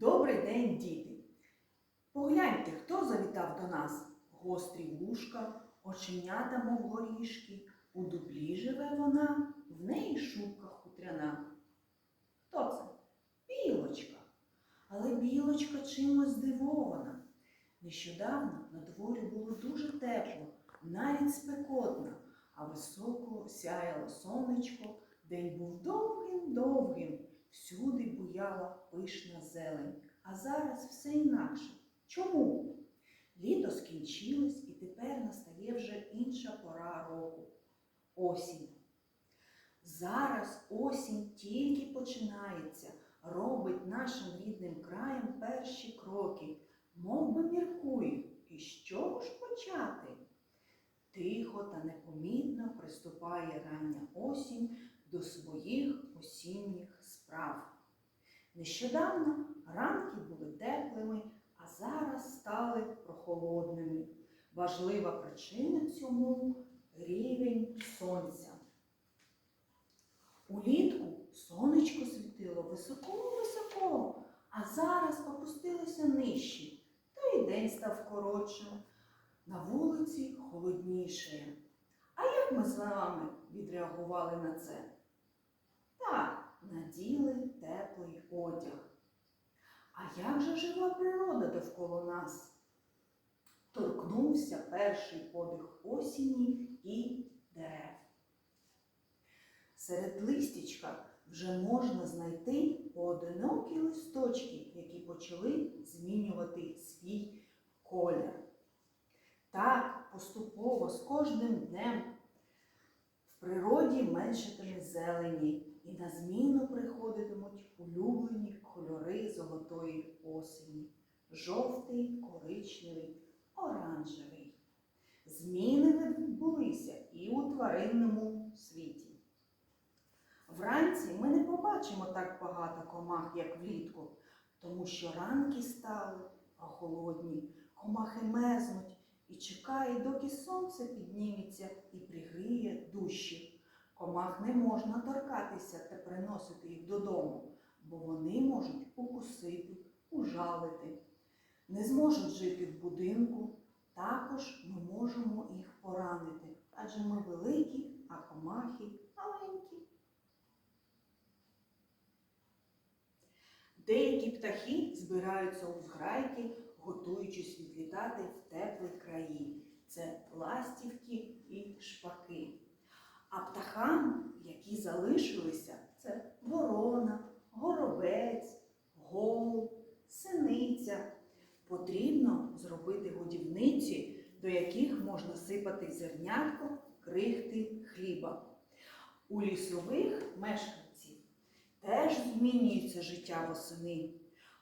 Добрий день, діти! Погляньте, хто завітав до нас. Гострі вушка, оченята, мов горішки. У дуплі живе вона, в неї шубка хутряна. Хто це? Білочка. Але білочка чимось здивована. Нещодавно на дворі було дуже тепло, навіть спекотно, а високо сяяло сонечко, день був довгим-довгим. Всюди буяла пишна зелень, а зараз все інакше. Чому? Літо скінчилось і тепер настає вже інша пора року осінь. Зараз осінь тільки починається, робить нашим рідним краєм перші кроки, мов би міркує, і з чого ж почати? Тихо та непомітно приступає рання осінь до своїх осінніх справ. Нещодавно ранки були теплими, а зараз стали прохолодними. Важлива причина цьому рівень сонця. Улітку сонечко світило високо-високо, а зараз опустилося нижче, то й день став коротшим. На вулиці холодніше. А як ми з вами відреагували на це? Так, наділи теплий одяг. А як же жива природа довкола нас? Торкнувся перший подих осені і дерев. Серед листячка вже можна знайти поодинокі листочки, які почали змінювати свій колір. Так, поступово з кожним днем в природі меншатиме зелені, і на зміну приходитимуть улюблені кольори золотої осені жовтий, коричневий, оранжевий. Зміни відбулися і у тваринному світі. Вранці ми не побачимо так багато комах, як влітку, тому що ранки стали прохолодні, комахи мерзнуть і чекає, доки сонце підніметься і пригріє душі. Комах не можна торкатися та приносити їх додому, бо вони можуть укусити, ужалити. Не зможуть жити в будинку, також ми можемо їх поранити, адже ми великі, а комахи маленькі. Деякі птахи збираються у зграйки, готуючись відлітати в теплі краї. Це ластівки і шпаки. А птахам, які залишилися, це ворона, горобець, голуб, синиця. Потрібно зробити годівниці, до яких можна сипати зернятко, крихти хліба. У лісових мешканців теж змінюється життя восени.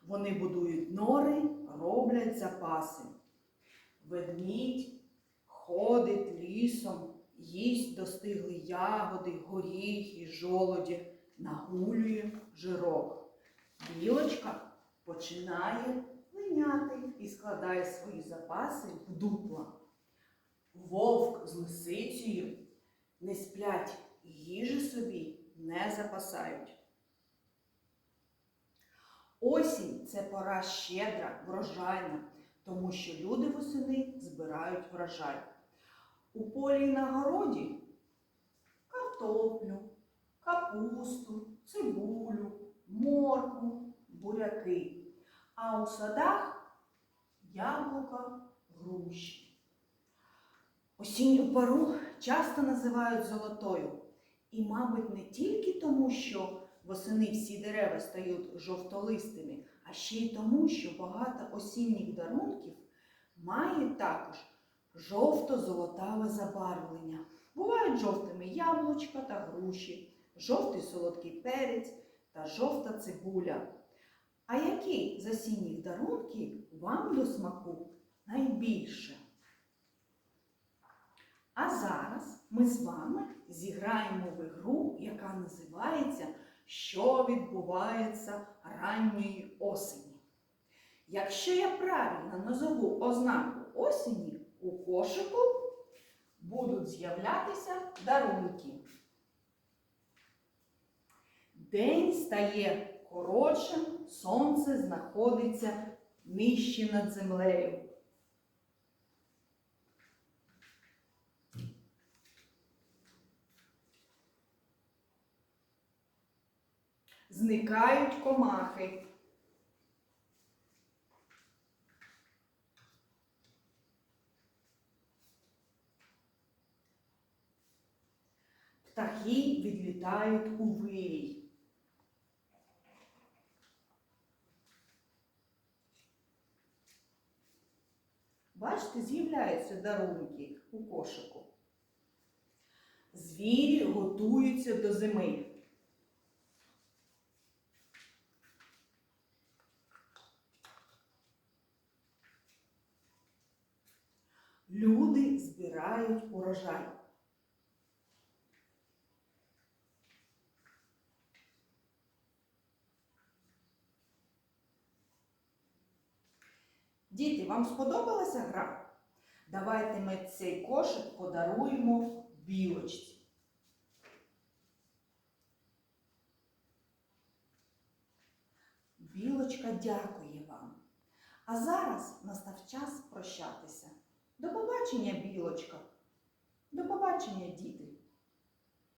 Вони будують нори, роблять запаси. Ведмідь ходить лісом, їсть достигли ягоди, горіхи, жолоді, нагулює жирок. Білочка починає линяти і складає свої запаси в дупла. Вовк з лисицею не сплять їжі собі не запасають. Осінь це пора щедра, врожайна, тому що люди восени збирають врожай. У полі на городі картоплю, капусту, цибулю, моркву, буряки, а у садах яблука, груші. Осінню пору часто називають золотою. І, мабуть, не тільки тому, що восени всі дерева стають жовтолистими, а ще й тому, що багато осінніх дарунків мають також жовто-золотаве забарвлення. Бувають жовтими яблучка та груші, жовтий солодкий перець та жовта цибуля. А які з осінніх дарунків вам до смаку найбільше? А зараз ми з вами зіграємо в ігру, яка називається Що відбувається ранньої осені. Якщо я правильно назову ознаку осені, у кошику будуть з'являтися дарунки. День стає Коротше, сонце знаходиться нижче над землею. Зникають комахи. Птахи відлітають у вирій. Бачите, з'являються дарунки у кошику. Звірі готуються до зими. Люди збирають урожай. Діти, вам сподобалася гра? Давайте ми цей кошик подаруємо білочці. Білочка дякує вам. А зараз настав час прощатися. До побачення, білочка. До побачення, діти.